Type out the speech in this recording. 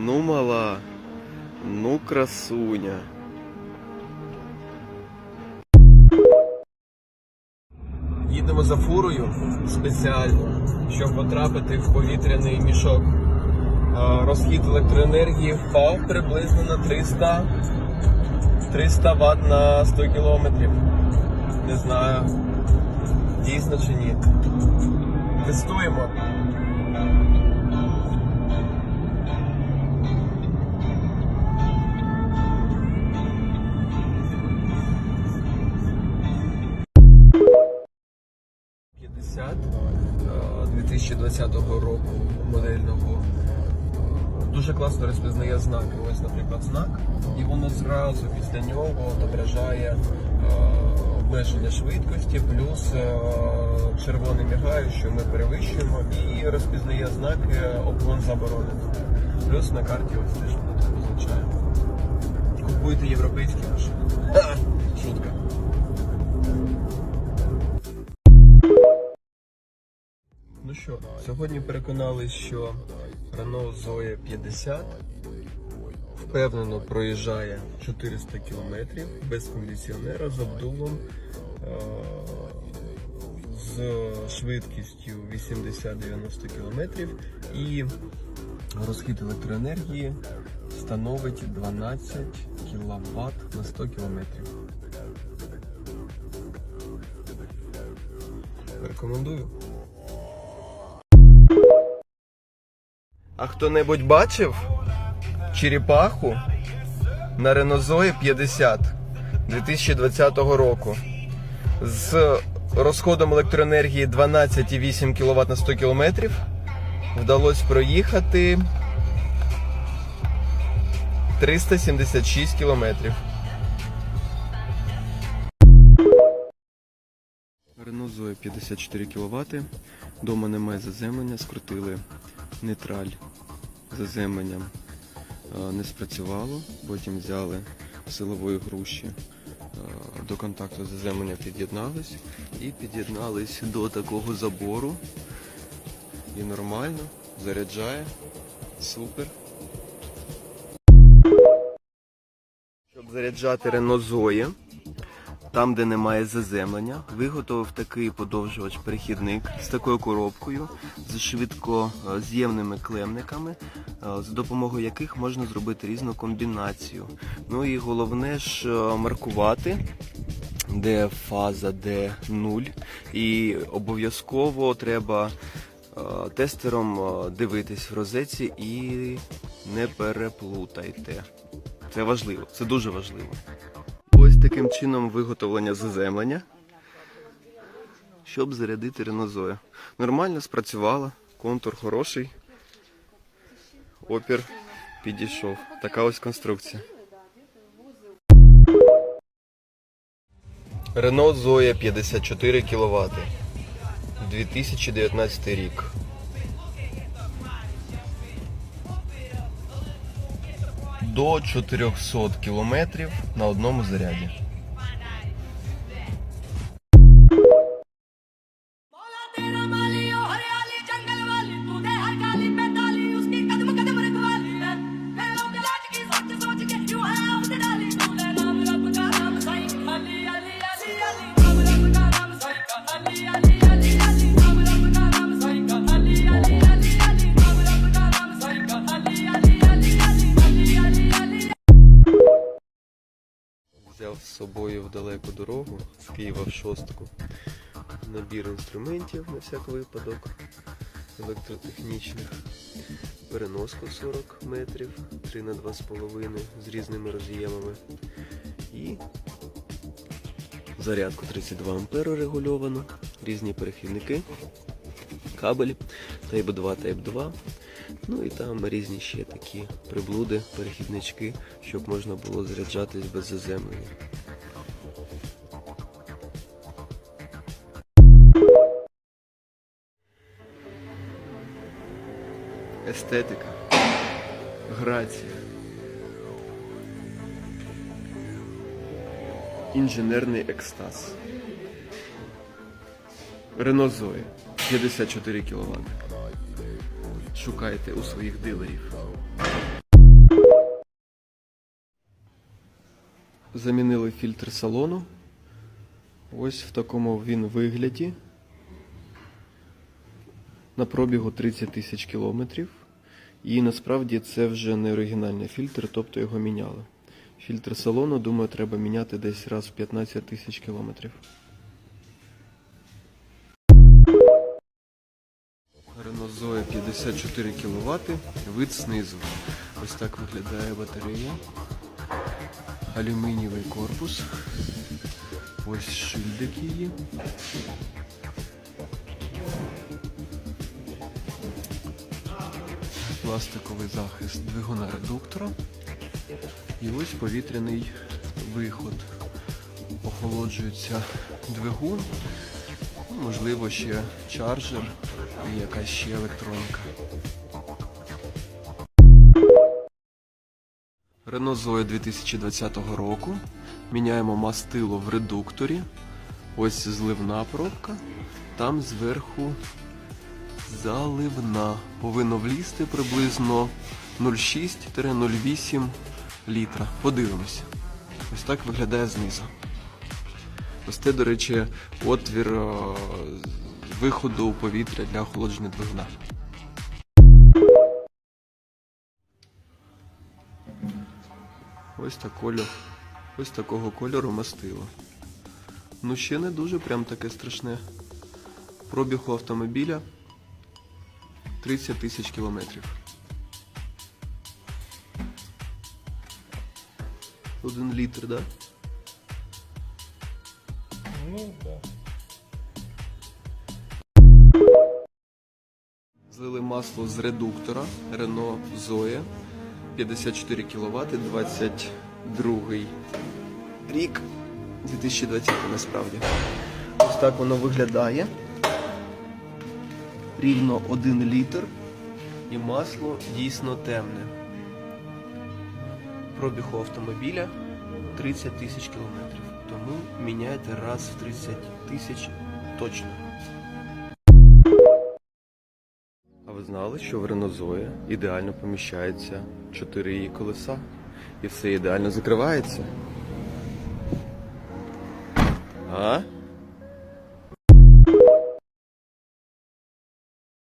Ну мала, ну красуня. Їдемо за фурою спеціально, щоб потрапити в повітряний мішок. Е, Розхід електроенергії впав приблизно на 300, 300 Вт на 100 кілометрів. Не знаю, дійсно чи ні. Тестуємо. 2020 року модельного. Дуже класно розпізнає знаки. Ось, наприклад, знак, і воно зразу після нього відображає е, обмеження швидкості, плюс е, червоний мігає, що ми перевищуємо, і розпізнає знаки обгон заборонено. Плюс на карті ось теж воно це означає. Купуйте європейські машини. Шутка. Що, сьогодні переконались, що Renault Zoe 50 впевнено проїжджає 400 км без кондиціонера з обдувом е, з швидкістю 80-90 км і розхід електроенергії становить 12 кВт на 100 км. Рекомендую. А хто-небудь бачив черепаху на Zoe 50 2020 року з розходом електроенергії 12,8 кВт на 100 км вдалося проїхати 376 км. Zoe 54 кВт. Дома немає заземлення, скрутили нейтраль заземленням е, не спрацювало. Потім взяли силової груші е, до контакту заземлення під'єднались і під'єднались до такого забору. І нормально, заряджає. Супер. Щоб заряджати Renault Zoe, там, де немає заземлення, виготовив такий подовжувач-перехідник з такою коробкою, з швидкоз'ємними клемниками, е, за допомогою яких можна зробити різну комбінацію. Ну і головне ж е, маркувати, де фаза, де нуль. І обов'язково треба е, тестером е, дивитись в розетці і не переплутайте. Це важливо, це дуже важливо. Ось таким чином виготовлення заземлення, щоб зарядити ренозою. Нормально спрацювало, контур хороший, опір підійшов. Така ось конструкція. Renault Zoe 54 кВт. 2019 рік. До 400 км на одному заряді. Собою в далеку дорогу з Києва в шостку. Набір інструментів на всяк випадок електротехнічних. Переноску 40 метрів, 3 на 2,5 з різними роз'ємами. І зарядку 32 ампера регульовану, різні перехідники, кабель Type 2, Type 2. Ну і там різні ще такі приблуди, перехіднички, щоб можна було заряджатись без заземлення. естетика, грація, інженерний екстаз. Ренозої. 54 кВт. Шукайте у своїх дилерів. Замінили фільтр салону. Ось в такому він вигляді. На пробігу 30 тисяч кілометрів. І насправді це вже не оригінальний фільтр, тобто його міняли. Фільтр салону, думаю, треба міняти десь раз в 15 тисяч кілометрів. Renault Zoe 54 кВт, вид знизу. Ось так виглядає батарея. Алюмінієвий корпус. Ось шильдик її. Пластиковий захист двигуна редуктора. І ось повітряний виход. Охолоджується двигун. Можливо, ще чарджер і якась ще електроніка. Renault Zoe 2020 року. Міняємо мастило в редукторі. Ось зливна пробка. Там зверху заливна. Повинно влізти приблизно 0,6-0,8 літра. Подивимося. Ось так виглядає знизу. Ось це, до речі, отвір е, виходу повітря для охолодження двигуна. Ось так кольор. Ось такого кольору мастило. Ну ще не дуже прям таке страшне. Пробіг у автомобіля 30 тисяч кілометрів. Один літр, да? Ну, да. Злили масло з редуктора Renault Zoe 54 кВт, 22 рік, 2020 насправді. Ось так воно виглядає. Рівно 1 літр і масло дійсно темне. Пробіг у автомобіля 30 тисяч кілометрів. Тому міняйте раз в 30 тисяч точно. А ви знали, що в Renault Zoe ідеально поміщається 4 її колеса і все ідеально закривається? А?